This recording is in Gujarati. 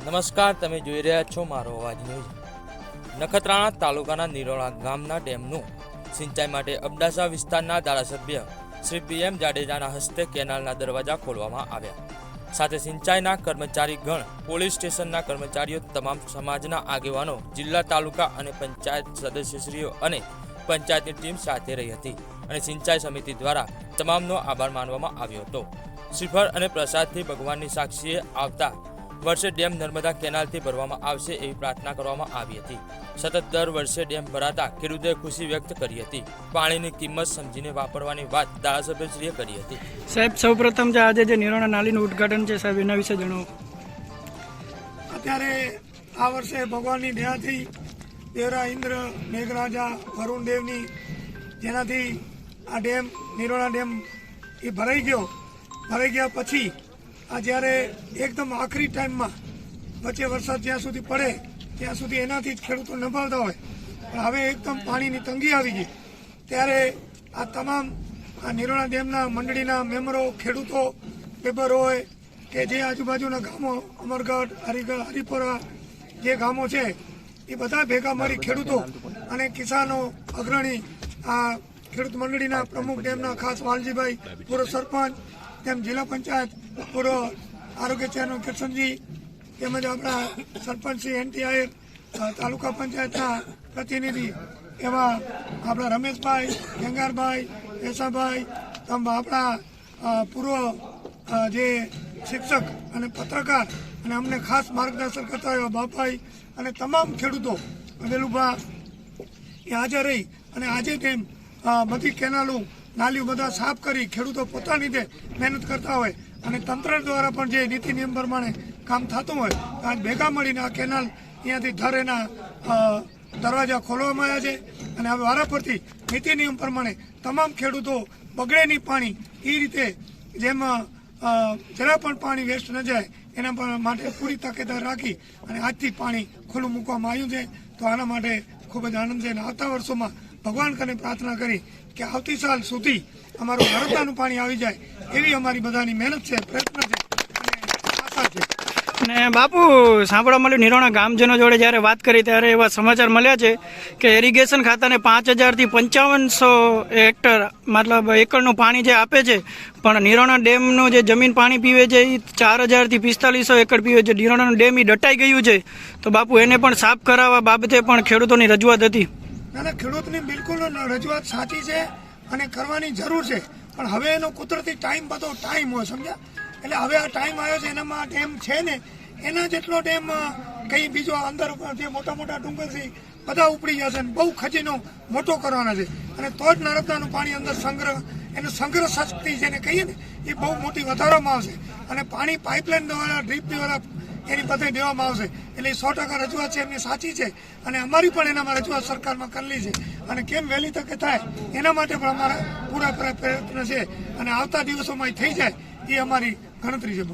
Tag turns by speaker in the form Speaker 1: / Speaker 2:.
Speaker 1: નમસ્કાર, તમે જોઈ રહ્યા છો મારો અવાજ ન્યૂઝ. નખત્રાણા તાલુકાના નિરોણા ગામના ડેમનું સિંચાઈ માટે અબડાસા વિસ્તારના ધારાસભ્ય શ્રી પીએમ જાડેજાના હસ્તે કેનાલના દરવાજા ખોલવામાં આવ્યા. સાથે સિંચાઈના કર્મચારી ગણ, પોલીસ સ્ટેશનના કર્મચારીઓ તમામ સમાજના આગેવાનો, જિલ્લા તાલુકા અને પંચાયત સદસ્યશ્રીઓ અને પંચાયતની ટીમ સાથે રહી હતી અને સિંચાઈ સમિતિ દ્વારા તમામનો આભાર માનવામાં આવ્યો હતો. શ્રીફળ અને પ્રસાદથી ભગવાનની સાક્ષીએ આવતા વર્ષે ડેમ નર્મદા કેનાલથી ભરવામાં આવશે એવી પ્રાર્થના કરવામાં આવી હતી. સતત દર વર્ષે ડેમ ભરાતા ખેડૂતોએ ખુશી વ્યક્ત કરી હતી. પાણીની કિંમત સમજીને વાપરવાની વાત ધારાસભ્યશ્રીએ કરી હતી.
Speaker 2: સાહેબ સૌપ્રથમ જે આજે જે નિરોણા નાલીનું ઉદ્ઘાટન છે સાહેબ એના વિશે જણાવો.
Speaker 3: અત્યારે આ વર્ષે ભગવાનની દયાથી દેવરા ઇન્દ્ર મેઘરાજા વરુણ દેવની જેનાથી આ ડેમ નિરોણા ડેમ એ ભરાઈ ગયો. ભરાઈ ગયા પછી આ જ્યારે એકદમ આખરી ટાઈમમાં વચ્ચે વરસાદ જ્યાં સુધી પડે, ત્યાં સુધી એનાથી જ ખેડૂતો નભાવતા હોય. પણ હવે એકદમ પાણીની તંગી આવી ગઈ. ત્યારે આ તમામ આ નિરોણા ડેમના મંડળીના મેમ્બરો, ખેડૂતો લેબર હોય કે જે આજુબાજુના ગામો, અમરગઢ, હરિગઢ, હરિપુરા, જે ગામો છે, એ બધા ભેગા મળી ખેડૂતો અને કિસાનો, અગ્રણી આ ખેડૂત મંડળીના પ્રમુખ ડેમના ખાસ વાલજીભાઈ પૂર્વ સરપંચ તેમ જિલ્લા પંચાયત પૂર્વ આરોગ્ય ચેરમેન કિશનજી તેમજ આપણા સરપંચ શ્રી એનટી તાલુકા પંચાયતના પ્રતિનિધિ એવા આપણા રમેશભાઈ, ગંગારભાઈ કેશાભાઈ આપણા પૂર્વ જે શિક્ષક અને પત્રકાર અને અમને ખાસ માર્ગદર્શન કરતા એવા બાપાઈ અને તમામ ખેડૂતો વેલુભા એ હાજર રહી અને આજે તેમ બધી કેનાલો નાલીઓ બધા સાફ કરી ખેડૂતો પોતાની રીતે મહેનત કરતા હોય અને તંત્ર દ્વારા પણ જે નીતિ નિયમ પ્રમાણે કામ થતું હોય, આજ ભેગા મળીને આ કેનાલ અહીંયાથી ધર એના દરવાજા ખોલવામાં આવ્યા છે અને હવે વારાફરતી નીતિ નિયમ પ્રમાણે તમામ ખેડૂતો બગડે નહીં પાણી એ રીતે જેમાં જરા પણ પાણી વેસ્ટ ન જાય એના માટે પૂરી તકેદાર રાખી અને આજથી પાણી ખુલ્લું મૂકવામાં આવ્યું છે. તો આના માટે ખૂબ જ આનંદ છે અને આવતા વર્ષોમાં ભગવાન કને પ્રાર્થના કરી કે આવતી સાલ સુધી અમારું નર્મદાનું પાણી આવી જાય એવી અમારી બધાની મહેનત છે, પ્રયત્ન છે અને આશા છે.
Speaker 2: અને બાપુ, સાંભળવા મળ્યું નિરોણા ગામજનો જોડે જ્યારે વાત કરી ત્યારે એવા સમાચાર મળ્યા છે કે ઇરિગેશન ખાતાને પાંચ હજારથી પંચાવનસો હેક્ટર મતલબ એકરનું પાણી જે આપે છે, પણ નિરોણા ડેમનું જે જમીન પાણી પીવે છે એ ચાર હજારથી પિસ્તાલીસો એકર પીવે છે. નિરોણાનું ડેમ એ ડટાઈ ગયું છે. તો બાપુ, એને પણ સાફ કરાવવા બાબતે પણ ખેડૂતોની રજૂઆત હતી.
Speaker 3: ના ના, ખેડૂતની બિલકુલ રજૂઆત સાચી છે અને કરવાની જરૂર છે. પણ હવે એનો કુદરતી ટાઈમ બધો ટાઈમ હોય, સમજ્યા? એટલે હવે આ ટાઈમ આવ્યો છે, એનામાં ડેમ છે ને, એના જેટલો ડેમ કંઈ બીજો અંદર જે મોટા મોટા ડુંગરથી બધા ઉપડી જશે ને, બહુ ખજીનો મોટો કરવાના છે. અને તો જ નર્મદાનું પાણી અંદર સંગ્રહ, એનું સંગ્રહ શક્તિ જેને કહીએ ને, એ બહુ મોટી વધારવામાં આવશે. અને પાણી પાઇપલાઇન દ્વારા ડ્રીપ દ્વારા એની બધે દેવામાં આવશે. એટલે સો ટકા રજૂઆત છે એમની સાચી છે. અને અમારી પણ એનામાં રજૂઆત સરકારમાં કરેલી છે. અને કેમ વહેલી તકે થાય, એના માટે પણ અમારા પૂરા પૂરા પ્રયત્ન છે. અને આવતા દિવસોમાં થઈ જાય, એ અમારી ગણતરી છે